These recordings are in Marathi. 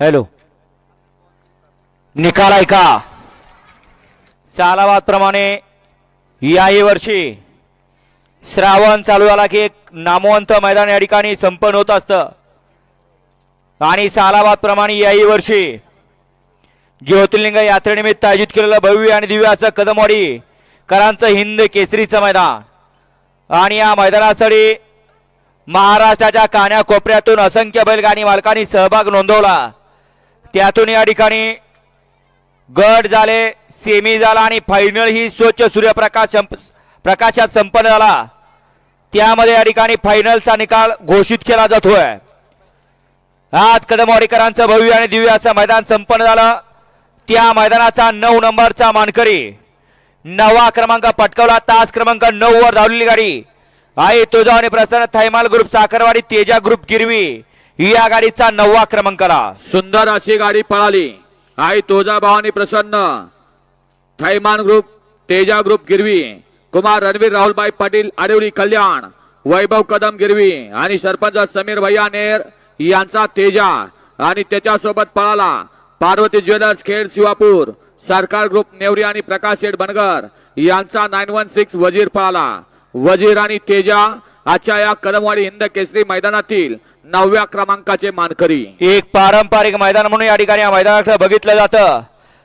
हॅलो. निकाल ऐका. सालाबाद प्रमाणे याही वर्षी श्रावण चालू झाला की एक नामवंत मैदान या ठिकाणी संपन्न होत असतं. आणि सालाबादप्रमाणे याही वर्षी ज्योतिर्लिंग यात्रेनिमित्त आयोजित केलेलं भव्य आणि दिव्याचं कदमवाडी करांचं हिंद केसरीचं मैदान. आणि या मैदानासाठी महाराष्ट्राच्या कान्या कोपऱ्यातून असंख्य बैलगाडी मालकांनी सहभाग नोंदवला. त्यातून या ठिकाणी गट झाले सेमी झाला आणि फायनल ही स्वच्छ सूर्यप्रकाश संप- प्रकाशात संपन्न झाला. त्यामध्ये या ठिकाणी फायनलचा निकाल घोषित केला जातोय. आज कदमवाडीकरांचं भव्य आणि दिव्य असं मैदान संपन्न झालं. त्या मैदानाचा नऊ नंबरचा मानकरी नवा क्रमांक पटकवला. तास क्रमांक नऊ वर धावलेली गाडी. आई तुझा आणि प्रसन्न थैमाल ग्रुप साखरवाडी तेजा ग्रुप गिरवी. या गाडीचा नववा क्रमांकाला सुंदर अशी गाडी पळाली. आई तुळजाभावानी प्रसन्न. थैमान ग्रुप तेजा ग्रुप गिरवी. कुमार रणवीर राहुलबाई पाटील आडिवली कल्याण. वैभव कदम गिरवी. आणि सरपंच समीर भैया नेर यांचा तेजा. आणि त्याच्यासोबत पळाला पार्वती ज्वेलर्स खेड शिवापूर. सरकार ग्रुप नेवरी आणि प्रकाश शेठ बनगर. यांचा नाईन वन सिक्स वजीर पळाला. वजीर आणि तेजा. आजच्या या कदमवाडी हिंद केसरी मैदानातील नवव्या क्रमांकाचे मानकरी. एक पारंपरिक मैदान म्हणून या ठिकाणी या मैदानाकडे बघितलं जातं.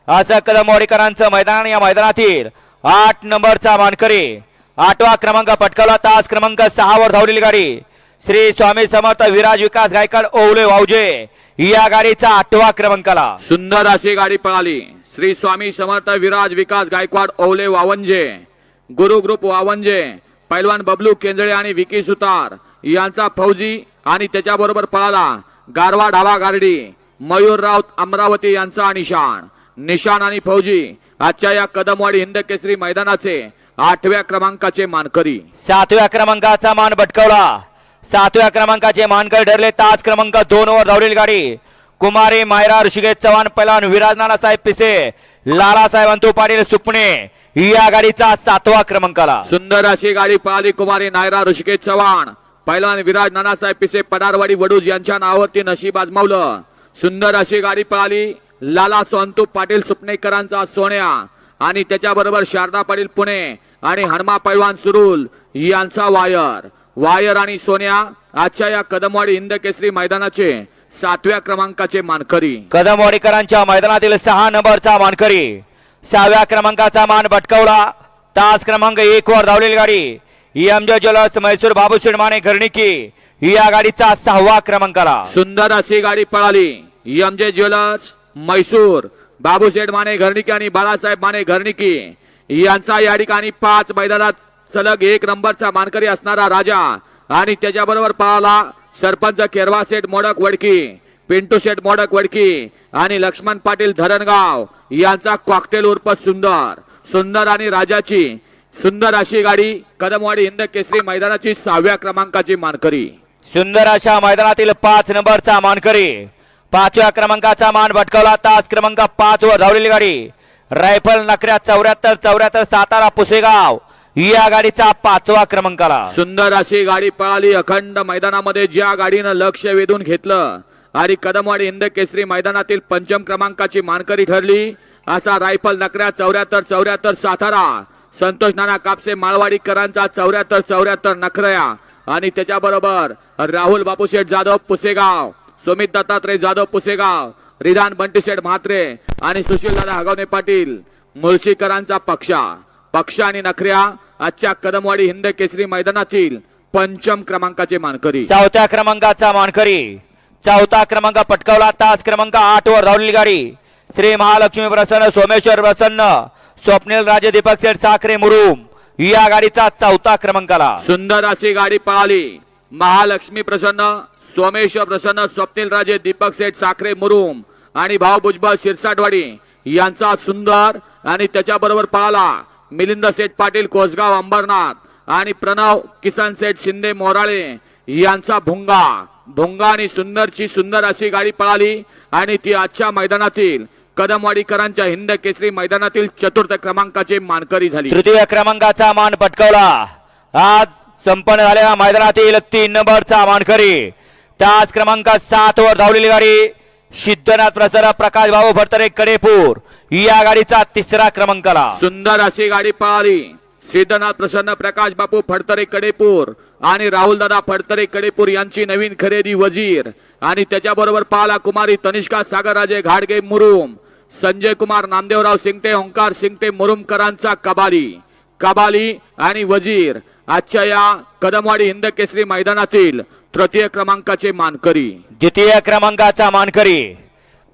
असं कदमवाडीकरांचं मैदान या मैदानातील आठ नंबरचा मानकरी. आठवा क्रमांक पटकावला. तास क्रमांक सहा वर धावलेली गाडी. श्री स्वामी समर्थ विराज विकास गायकवाड ओवले वावजे. या गाडीचा आठवा क्रमांकाला. सुंदर अशी गाडी पळाली. श्री स्वामी समर्थ विराज विकास गायकवाड ओवले वावंजे. गुरु ग्रुप वावंजे. पैलवान बबलू केंजळे आणि विकी सुतार. यांचा फौजी आणि त्याच्याबरोबर पळाला गारवा ढावा गारडी मयूर राऊत अमरावती यांचा निशाण. निशाण आणि फौजी आजच्या या कदमवाडी हिंद केसरी मैदानाचे आठव्या क्रमांकाचे मानकरी. सातव्या क्रमांकाचा मान भटकवला. सातव्या क्रमांकाचे मानकर ठरले तास क्रमांक दोन वर धावलेली गाडी कुमारी मायरा ऋषिकेश चव्हाण पैलवान विराज नानासाहेब पिसे लालासाहेब अंतू पाटील सुपणे या गाडीचा सातवा क्रमांकाला. सुंदर अशी गाडी पळाली कुमारी नायरा ऋषिकेश चव्हाण. पैलवान विराज नानासाहेब पिसे पडारवाडी वडूज यांच्या नावावरती नशीब आजमावलं सुंदर अशी गाडी पळाली. लाला सोंतू पाटील सुपणेकरांचा सोन्या. आणि त्याच्याबरोबर शारदा पाटील पुणे आणि हनुमा पैलवान सुरुल यांचा वायर. वायर आणि सोन्या आजच्या या कदमवाडी हिंद केसरी मैदानाचे सातव्या क्रमांकाचे मानकरी. कदमवाडीकरांच्या मैदानातील सहा नंबरचा मानकरी. सहाव्या क्रमांकाचा मान भटकवला. तास क्रमांक एक वर धावलेली गाडी. M J jewellers Mhaisur Babu Mane Gharniki या गाडीचा सहावा क्रमांकाला सुंदर अशी गाडी पळाली. M J jewellers Maisur Babusheth Mane Gharniki आणि बाळासाहेब माने घरणिकी यांचा या ठिकाणी पाच मैदानात सलग एक नंबरचा मानकरी असणारा राजा आणि त्याच्याबरोबर पळाला सरपंच केरवा शेठ मोडक वडकी पिंटू शेठ मोडक वडकी आणि लक्ष्मण पाटील धरणगाव. यांचा कॉकटेल उर्फ सुंदर. सुंदर आणि राजाची सुंदर अशी गाडी कदमवाडी हिंद केसरी मैदानाची सहाव्या क्रमांकाची मानकरी. सुंदर अशा मैदानातील पाच नंबरचा मानकरी. पाचव्या क्रमांकाचा मान भटकवला. तास क्रमांक पाच वर धावलेली गाडी. रायफल नकऱ्या चौऱ्याहत्तर चौऱ्याहत्तर सातारा पुसेगाव. या गाडीचा पाचवा क्रमांकाला. सुंदर अशी गाडी पळाली. अखंड मैदानामध्ये ज्या गाडीनं लक्ष वेधून घेतलं आणि कदमवाडी हिंद केसरी मैदानातील पंचम क्रमांकाची मानकरी ठरली असा रायफल नकऱ्या चौऱ्याहत्तर चौऱ्याहत्तर सातारा. संतोष नाना कापसे माळवाडीकरांचा चौऱ्याहत्तर चौऱ्याहत्तर नखऱ्या. आणि त्याच्याबरोबर राहुल बापूशेठ जाधव पुसेगाव सुमित दत्तात्रय जाधव पुसेगाव रिधान बंटीशेठ म्हात्रे आणि सुशीलदादा हगवणे पाटील मुळशीकरांचा पक्षा. पक्ष आणि नखऱ्या आजच्या कदमवाडी हिंद केसरी मैदानातील पंचम क्रमांकाचे मानकरी. चौथ्या क्रमांकाचा मानकरी. चौथा क्रमांक पटकावला. तास क्रमांक आठ वर धावलेली गाडी श्री महालक्ष्मी प्रसन्न सोमेश्वर प्रसन्न स्वप्नील राजे दीपक सेठ साखरे मुरुम या गाडीचा चौथा क्रमांकाला. सुंदर अशी गाडी पळाली. महालक्ष्मी प्रसन्न सोमेश्वर प्रसन्न स्वप्नील राजे दीपक सेठ साखरे मुरुम आणि भाऊ भुजबळ शिरसाटवाडी यांचा सुंदर आणि त्याच्याबरोबर पळाला मिलिंद सेठ पाटील कोसगाव अंबरनाथ आणि प्रणव किसन सेठ शिंदे मोराळे यांचा भुंगा. भुंगा आणि सुंदरची सुंदर अशी गाडी पळाली आणि ती आजच्या मैदानातील कदमवाडीकरांच्या हिंद केसरी मैदानातील चतुर्थ क्रमांकाचे मानकरी झाली. तृतीय क्रमांकाचा मान पटकावला. आज संपन्न झालेल्या मैदानातील तीन नंबरचा मानकरी. तास क्रमांक सात वर धावलेली गाडी सिद्धनाथ प्रसन्न प्रकाश भाऊ भरतरे कडेपूर या गाडीचा तिसरा क्रमांकाला. सुंदर अशी गाडी पळाली सिद्धनाथ प्रसन्न प्रकाश बापू फडतरे कडेपूर आणि राहुल दादा फडतरे कडेपूर यांची नवीन खरेदी वजीर. आणि त्याच्याबरोबर पाला कुमारी तनिष्का सागरराजे घाडगे मुरुम. संजय कुमार नामदेवराव सिंगटे ओंकार सिंगटे मुरुमकरांचा कबाली. कबाली आणि वजीर. आजच्या या कदमवाडी हिंद केसरी मैदानातील तृतीय क्रमांकाचे मानकरी. द्वितीय क्रमांकाचा मानकरी.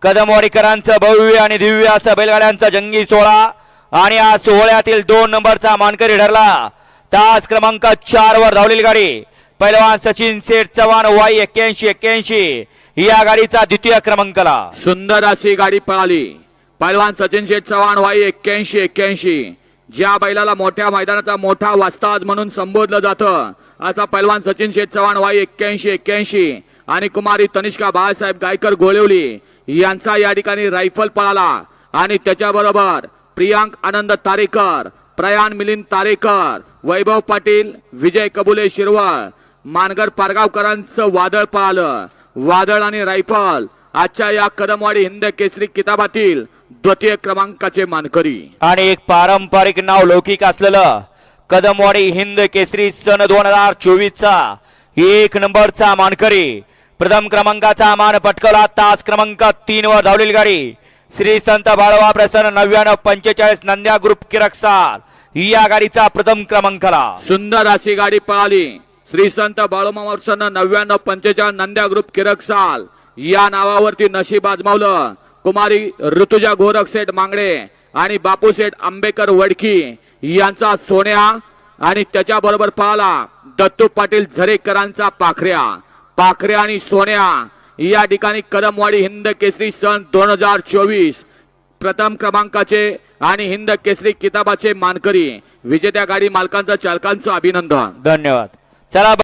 कदमवाडीकरांचं भव्य आणि दिव्य असं बैलगाड्यांचा जंगी सोहळा आणि या सोहळ्यातील दोन नंबरचा मानकरी ठरला. तास क्रमांक चार वर धावलेली गाडी. पैलवान सचिन सेठ चव्हाण वाई एक्क्याऐंशी एक्क्याऐंशी. या गाडीचा द्वितीय क्रमांकाला. सुंदर अशी गाडी पळाली. पैलवान सचिन शेठ चव्हाण वाई एक्क्याऐंशी एक्क्याऐंशी. ज्या बैलाला मोठ्या मैदानाचा मोठा वास्ताज म्हणून संबोधलं जातं असा पैलवान सचिन शेठ चव्हाण वाई एक्क्याऐंशी एक्क्याऐंशी. आणि कुमारी तनिष्का बाळासाहेब गायकर गोळवली यांचा या ठिकाणी रायफल पळाला. आणि त्याच्याबरोबर प्रियांक आनंद तारेकर प्रयाण मिलिंद तारेकर वैभव पाटील विजय कबुले शिरवळ मानगर पारगावकरांचं वादळ पळालं. वादळ आणि रायफल आजच्या या कदमवाडी हिंद केसरी किताबातील द्वितीय क्रमांकाचे मानकरी. आणि एक पारंपरिक नाव लौकिक असलेलं कदमवाडी हिंद केसरी सन दोन हजार चोवीस चा एक नंबरचा मानकरी. प्रथम क्रमांकाचा मान पटकवला. तास क्रमांक तीन वर धावलेली गाडी. श्री संत बाळवा प्रसन्न नव्याण्णव पंचेचाळीस नंद्या ग्रुप किरकसाल. या गाडीचा प्रथम क्रमांकाला. सुंदर अशी गाडी पळाली. श्री संत बाळूमावर्षन नव्याण्णव पंचेचाळीस नंद्या ग्रुप किरकसाल. या नावावरती नशीब आजमावलं. कुमारी ऋतुजा गोरख सेठ मांगडे आणि बापू शेठ आंबेकर वडकी यांचा सोन्या आणि त्याच्याबरोबर पाहला दत्तू पाटील झरेकरांचा पाखऱ्या. पाखऱ्या आणि सोन्या या ठिकाणी कदमवाडी हिंद केसरी सन दोन हजार चोवीस प्रथम क्रमांकाचे आणि हिंद केसरी किताबाचे मानकरी विजेत्या गाडी मालकांचं चालकांचं अभिनंदन. धन्यवाद. चला